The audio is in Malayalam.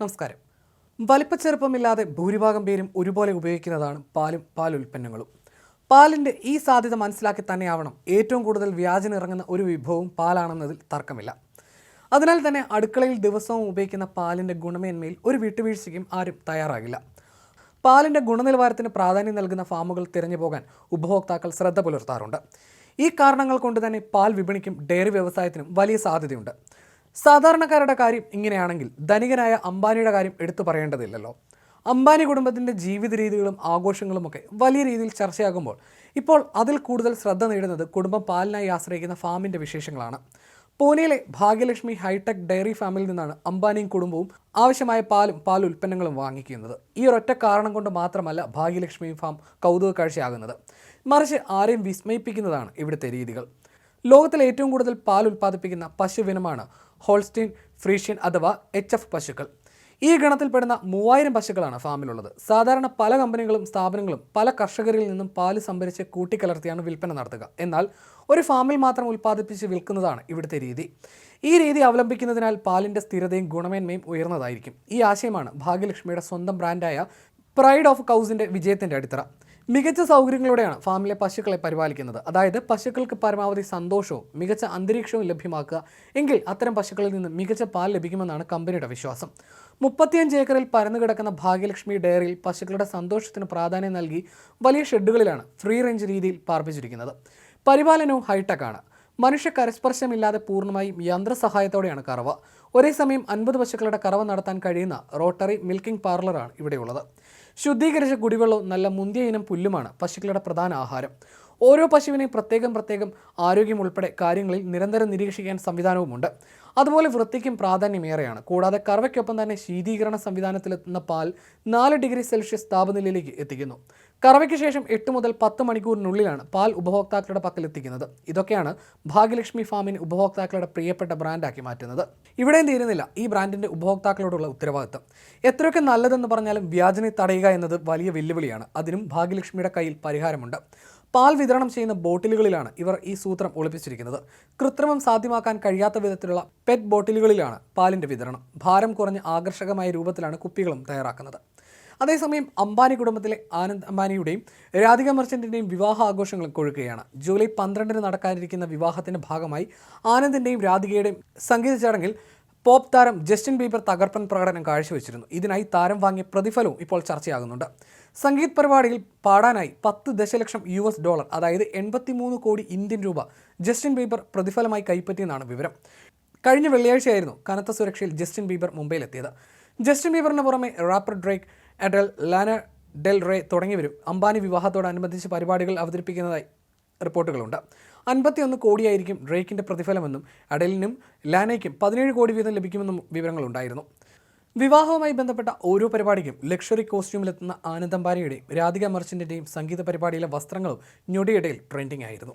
നമസ്കാരം. വലിപ്പച്ചെറുപ്പമില്ലാതെ ഭൂരിഭാഗം പേരും ഒരുപോലെ ഉപയോഗിക്കുന്നതാണ് പാലും പാൽ ഉൽപ്പന്നങ്ങളും പാലിന്റെ ഈ സാധ്യത മനസ്സിലാക്കി തന്നെയാവണം ഏറ്റവും കൂടുതൽ വ്യാജന ഇറങ്ങുന്ന ഒരു വിഭവവും പാലാണെന്നതിൽ തർക്കമില്ല. അതിനാൽ തന്നെ അടുക്കളയിൽ ദിവസവും ഉപയോഗിക്കുന്ന പാലിന്റെ ഗുണമേന്മയിൽ ഒരു വിട്ടുവീഴ്ചയ്ക്കും ആരും തയ്യാറാകില്ല. പാലിന്റെ ഗുണനിലവാരത്തിന് പ്രാധാന്യം നൽകുന്ന ഫാമുകൾ തിരഞ്ഞു പോകാൻ ഉപഭോക്താക്കൾ ശ്രദ്ധ പുലർത്താറുണ്ട്. ഈ കാരണങ്ങൾ കൊണ്ട് തന്നെ പാൽ വിപണിക്കും ഡയറി വ്യവസായത്തിനും വലിയ സാധ്യതയുണ്ട്. സാധാരണക്കാരുടെ കാര്യം ഇങ്ങനെയാണെങ്കിൽ ധനികനായ അംബാനിയുടെ കാര്യം എടുത്തു പറയേണ്ടതില്ലല്ലോ. അംബാനി കുടുംബത്തിന്റെ ജീവിത രീതികളും ആഘോഷങ്ങളുമൊക്കെ വലിയ രീതിയിൽ ചർച്ചയാകുമ്പോൾ ഇപ്പോൾ അതിൽ കൂടുതൽ ശ്രദ്ധ നേടുന്നത് കുടുംബം പാലിനായി ആശ്രയിക്കുന്ന ഫാമിന്റെ വിശേഷങ്ങളാണ്. പൂനെയിലെ ഭാഗ്യലക്ഷ്മി ഹൈടെക് ഡയറി ഫാമിൽ നിന്നാണ് അംബാനിയും കുടുംബവും ആവശ്യമായ പാലും പാൽ ഉൽപ്പന്നങ്ങളും വാങ്ങിക്കുന്നത്. ഈ ഒരൊറ്റ കാരണം കൊണ്ട് മാത്രമല്ല ഭാഗ്യലക്ഷ്മി ഫാം കൗതുക കാഴ്ചയാകുന്നത് മറിച്ച് ആരെയും വിസ്മയിപ്പിക്കുന്നതാണ് ഇവിടുത്തെ രീതികൾ. ലോകത്തിലെ ഏറ്റവും കൂടുതൽ പാൽ ഉൽപ്പാദിപ്പിക്കുന്ന പശുവിനമാണ് ഹോൾസ്റ്റീൻ ഫ്രീഷ്യൻ അഥവാ എച്ച് എഫ് പശുക്കൾ. ഈ ഗണത്തിൽപ്പെടുന്ന മൂവായിരം പശുക്കളാണ് ഫാമിലുള്ളത്. സാധാരണ പല കമ്പനികളും സ്ഥാപനങ്ങളും പല കർഷകരിൽ നിന്നും പാൽ സംഭരിച്ച് കൂട്ടിക്കലർത്തിയാണ് വിൽപ്പന നടത്തുക. എന്നാൽ ഒരു ഫാമിൽ മാത്രം ഉൽപ്പാദിപ്പിച്ച് വിൽക്കുന്നതാണ് ഇവിടുത്തെ രീതി. ഈ രീതി അവലംബിക്കുന്നതിനാൽ പാലിന്റെ സ്ഥിരതയും ഗുണമേന്മയും ഉയർന്നതായിരിക്കും. ഈ ആശയമാണ് ഭാഗ്യലക്ഷ്മിയുടെ സ്വന്തം ബ്രാൻഡായ പ്രൈഡ് ഓഫ് കൗസിന്റെ വിജയത്തിന്റെ അടിത്തറ. മികച്ച സൗകര്യങ്ങളോടെയാണ് ഫാമിലെ പശുക്കളെ പരിപാലിക്കുന്നത്. അതായത് പശുക്കൾക്ക് പരമാവധി സന്തോഷവും മികച്ച അന്തരീക്ഷവും ലഭ്യമാക്കുക. എങ്കിൽ അത്തരം പശുക്കളിൽ നിന്ന് മികച്ച പാൽ ലഭിക്കുമെന്നാണ് കമ്പനിയുടെ വിശ്വാസം. മുപ്പത്തിയഞ്ച് ഏക്കറിൽ പരന്നു കിടക്കുന്ന ഭാഗ്യലക്ഷ്മി ഡയറിയിൽ പശുക്കളുടെ സന്തോഷത്തിന് പ്രാധാന്യം നൽകി വലിയ ഷെഡുകളിലാണ് ഫ്രീ റേഞ്ച് രീതിയിൽ പാർപ്പിച്ചിരിക്കുന്നത്. പരിപാലനവും ഹൈടെക് ആണ്. മനുഷ്യ കരസ്പർശമില്ലാതെ പൂർണമായും യന്ത്രസഹായത്തോടെയാണ് കറവ. ഒരേ സമയം അൻപത് പശുക്കളുടെ കറവ നടത്താൻ കഴിയുന്ന റോട്ടറി മിൽക്കിംഗ് പാർലറാണ് ഇവിടെയുള്ളത്. ശുദ്ധീകരിച്ച കുടിവെള്ളവും നല്ല മുന്തിയ ഇനം പുല്ലുമാണ് പശുക്കളുടെ പ്രധാന ആഹാരം. ഓരോ പശുവിനെയും പ്രത്യേകം പ്രത്യേകം ആരോഗ്യം ഉൾപ്പെടെ കാര്യങ്ങളിൽ നിരന്തരം നിരീക്ഷിക്കാൻ സംവിധാനവുമുണ്ട്. അതുപോലെ വൃത്തിക്കും പ്രാധാന്യമേറെയാണ് കൂടാതെ കറവയ്ക്കൊപ്പം തന്നെ ശീതീകരണ സംവിധാനത്തിലെത്തുന്ന പാൽ നാല് ഡിഗ്രി സെൽഷ്യസ് താപനിലയിലേക്ക് എത്തിക്കുന്നു. കറവയ്ക്ക് ശേഷം എട്ട് മുതൽ പത്ത് മണിക്കൂറിനുള്ളിലാണ് പാൽ ഉപഭോക്താക്കളുടെ പക്കൽ എത്തിക്കുന്നത് ഇതൊക്കെയാണ് ഭാഗ്യലക്ഷ്മി ഫാമിന് ഉപഭോക്താക്കളുടെ പ്രിയപ്പെട്ട ബ്രാൻഡാക്കി മാറ്റുന്നത്. ഇവിടെയും തീരുന്നില്ല ഈ ബ്രാൻഡിന്റെ ഉപഭോക്താക്കളോടുള്ള ഉത്തരവാദിത്തം. എത്രയൊക്കെ നല്ലതെന്ന് പറഞ്ഞാലും വ്യാജനെ തടയുക എന്നത് വലിയ വെല്ലുവിളിയാണ്. അതിനും ഭാഗ്യലക്ഷ്മിയുടെ കയ്യിൽ പരിഹാരമുണ്ട്. പാൽ വിതരണം ചെയ്യുന്ന ബോട്ടിലുകളിലാണ് ഇവർ ഈ സൂത്രം ഒളിപ്പിച്ചിരിക്കുന്നത്. കൃത്രിമം സാധ്യമാക്കാൻ കഴിയാത്ത വിധത്തിലുള്ള പെറ്റ് ബോട്ടിലുകളിലാണ് പാലിന്റെ വിതരണം. ഭാരം കുറഞ്ഞ ആകർഷകമായ രൂപത്തിലാണ് കുപ്പികളും തയ്യാറാക്കുന്നത്. അതേസമയം അംബാനി കുടുംബത്തിലെ ആനന്ദ് അംബാനിയുടെയും രാധിക മർച്ചന്റിന്റെയും വിവാഹ ആഘോഷങ്ങൾ കൊഴുക്കുകയാണ്. ജൂലൈ പന്ത്രണ്ടിന് നടക്കാനിരിക്കുന്ന വിവാഹത്തിന്റെ ഭാഗമായി ആനന്ദിന്റെയും രാധികയുടെയും സംഗീത ചടങ്ങിൽ പോപ്പ് താരം ജസ്റ്റിൻ ബീബർ തകർപ്പൻ പ്രകടനം കാഴ്ചവെച്ചിരുന്നു. ഇതിനായി താരം വാങ്ങിയ പ്രതിഫലവും ഇപ്പോൾ ചർച്ചയാകുന്നുണ്ട്. സംഗീത് പരിപാടിയിൽ പാടാനായി പത്ത് ദശലക്ഷം യു എസ് ഡോളർ അതായത് എൺപത്തിമൂന്ന് കോടി ഇന്ത്യൻ രൂപ ജസ്റ്റിൻ ബീബർ പ്രതിഫലമായി കൈപ്പറ്റിയെന്നാണ് വിവരം. കഴിഞ്ഞ വെള്ളിയാഴ്ചയായിരുന്നു കനത്ത സുരക്ഷയിൽ ജസ്റ്റിൻ ബീബർ മുംബൈയിലെത്തിയത്. ജസ്റ്റിൻ ബീബറിന് പുറമെ rapper Drake Adele Lana Del Rey തുടങ്ങിയവരും അംബാനി വിവാഹത്തോടനുബന്ധിച്ച് പരിപാടികൾ അവതരിപ്പിക്കുന്നതായി റിപ്പോർട്ടുകളുണ്ട്. അൻപത്തിയൊന്ന് കോടിയായിരിക്കും ഡ്രേക്കിന്റെ പ്രതിഫലമെന്നും അഡലിനും ലാനയ്ക്കും പതിനേഴ് കോടി വീതം ലഭിക്കുമെന്നും വിവരങ്ങളുണ്ടായിരുന്നു. വിവാഹവുമായി ബന്ധപ്പെട്ട ഓരോ പരിപാടിക്കും ലക്ഷറി കോസ്റ്റ്യൂമിലെത്തുന്ന ആനന്ദംബാരിയുടെയും രാധിക മർച്ചന്റിന്റെയും സംഗീത പരിപാടിയിലെ വസ്ത്രങ്ങളും ഞൊടിയിടയിൽ ട്രെൻഡിംഗ് ആയിരുന്നു.